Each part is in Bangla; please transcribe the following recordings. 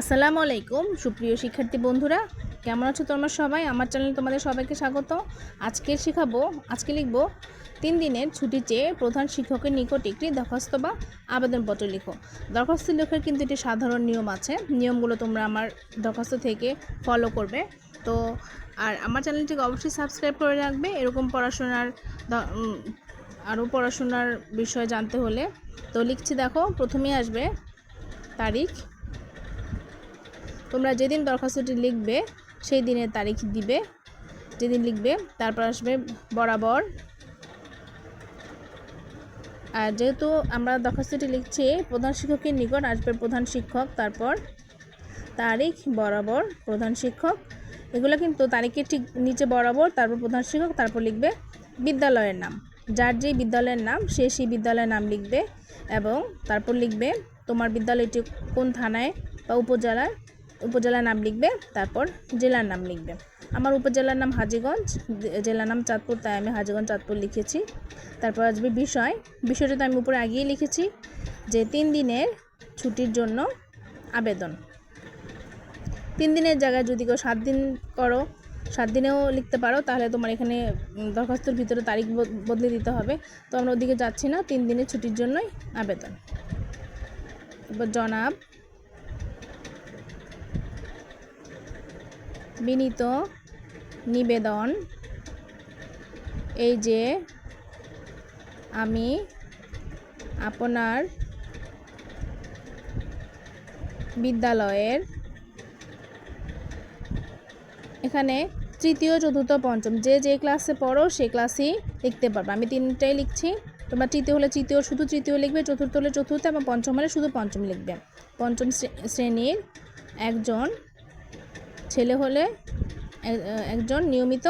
আসসালামু আলাইকুম, সুপ্রিয় শিক্ষার্থী বন্ধুরা। কেমন আছো তোমরা সবাই? আমার চ্যানেলে তোমাদের সবাইকে স্বাগত। আজকে শেখাবো, আজকে লিখব, তিন দিনের ছুটি চেয়ে প্রধান শিক্ষকের নিকট একটি দরখাস্ত বা আবেদনপত্র লিখো। দরখাস্ত লেখার কিন্তু একটি সাধারণ নিয়ম আছে। নিয়মগুলো তোমরা আমার দরখাস্ত থেকে ফলো করবে। তো, আর আমার চ্যানেলটিকে অবশ্যই সাবস্ক্রাইব করে রাখবে। এরকম পড়াশোনার আরও পড়াশোনার বিষয় জানতে হলে। তো লিখছি, দেখো, প্রথমেই আসবে তারিখ। তোমরা যেদিন দরখাস্তটি লিখবে, সেই দিনের তারিখ দিবে। যেদিন লিখবে, তারপর আসবে বরাবর। আর যেহেতু আমরা দরখাস্তটি লিখছি, প্রধান শিক্ষকের নিকট আসবে প্রধান শিক্ষক, তারপর তারিখ বরাবর প্রধান শিক্ষক। এগুলো কিন্তু তারিখের ঠিক নিচে বরাবর, তারপর প্রধান শিক্ষক, তারপর লিখবে বিদ্যালয়ের নাম। যার যে বিদ্যালয়ের নাম, সে সেই বিদ্যালয়ের নাম লিখবে এবং তারপর লিখবে তোমার বিদ্যালয়টি কোন থানায় বা উপজেলায় উপজেলার নাম লিখবে, তারপর জেলার নাম লিখবে। আমার উপজেলার নাম হাজিগঞ্জ, জেলার নাম চাঁদপুর, তাই আমি হাজিগঞ্জ, চাঁদপুর লিখেছি। তারপর আসবে বিষয়। বিষয়টা তো আমি উপরে আগিয়ে লিখেছি, যে তিন দিনের ছুটির জন্য আবেদন। তিন দিনের জায়গায় যদি কেউ সাত দিন করো, সাত দিনেও লিখতে পারো, তাহলে তোমার এখানে দরখাস্তর ভিতরে তারিখ বদ- বদলে দিতে হবে। তো আমরা ওদিকে যাচ্ছি না, তিন দিনের ছুটির জন্যই আবেদন। জনাব বিনীত নিবেদন। এই যে আমি আপনার বিদ্যালয়ের এখানে তৃতীয়, চতুর্থ, পঞ্চম যে যে ক্লাসে পড়ো সেই ক্লাসেই লিখতে পারবে। আমি তিনটাই লিখছি। তোমরা তৃতীয় হলে তৃতীয়, শুধু তৃতীয় লিখবে, চতুর্থ হলে চতুর্থ এবং পঞ্চম হলে শুধু পঞ্চম লিখবে। পঞ্চম শ্রে- শ্রেণির একজন ছেলে হলে একজন নিয়মিত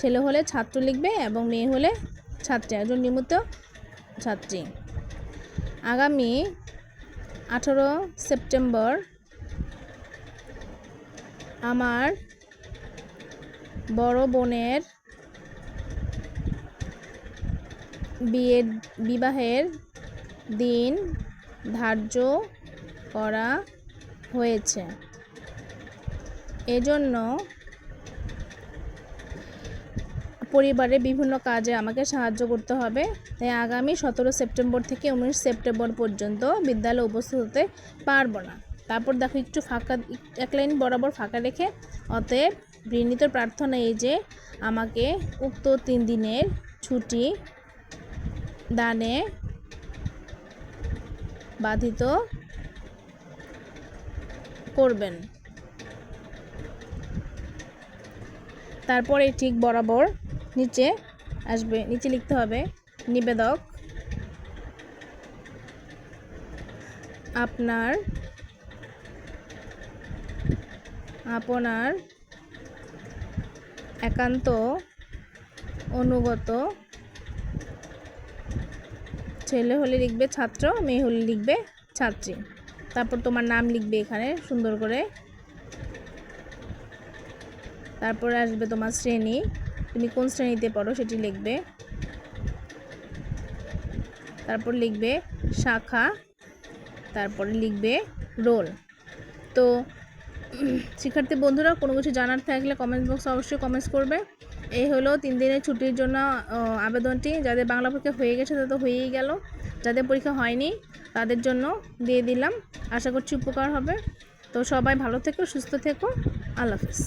ছেলে হলে ছাত্র লিখবে এবং মেয়ে হলে ছাত্রী, একজন নিয়মিত ছাত্রী। আগামী আঠারো সেপ্টেম্বর আমার বড় বোনের বিয়ের, বিবাহের দিন ধার্য করা হয়েছে। এজন্য পরিবারের বিভিন্ন কাজে আমাকে সাহায্য করতে হবে। তাই আগামী সতেরো সেপ্টেম্বর থেকে উনিশ সেপ্টেম্বর পর্যন্ত বিদ্যালয়ে উপস্থিত হতে পারব না। তারপর দেখো একটু ফাঁকা, এক লাইন বরাবর ফাঁকা রেখে অতএব বিনীত প্রার্থনা এই যে আমাকে উক্ত তিন দিনের ছুটি দানে বাধিত করবেন। তারপরে ঠিক বরাবর নিচে আসবে, নিচে লিখতে হবে, নিবেদক, আপনার আপনার একান্ত অনুগত ছেলে হলে লিখবে ছাত্র, মেয়ে হলে লিখবে ছাত্রী। তারপর তোমার নাম লিখবে এখানে সুন্দর করে। তারপরে আসবে তোমার শ্রেণি। তুমি কোন শ্রেণীতে পড়ো সেটি লিখবে। তারপর লিখবে শাখা, তারপরে লিখবে রোল। তো শিক্ষার্থী বন্ধুরা, কোনো কিছু জানার থাকলে কমেন্ট বক্সে অবশ্যই কমেন্টস করবে। এই হলো তিন দিনের ছুটির জন্য আবেদনটি। যাদের বাংলা পরীক্ষা হয়ে গেছে তাদের তো হয়েই গেল। যাদের পরীক্ষা হয়নি, তাদের জন্য দিয়ে দিলাম। আশা করছি উপকার হবে। তো সবাই ভালো থেকো, সুস্থ থেকো। আল্লাহ হাফিজ।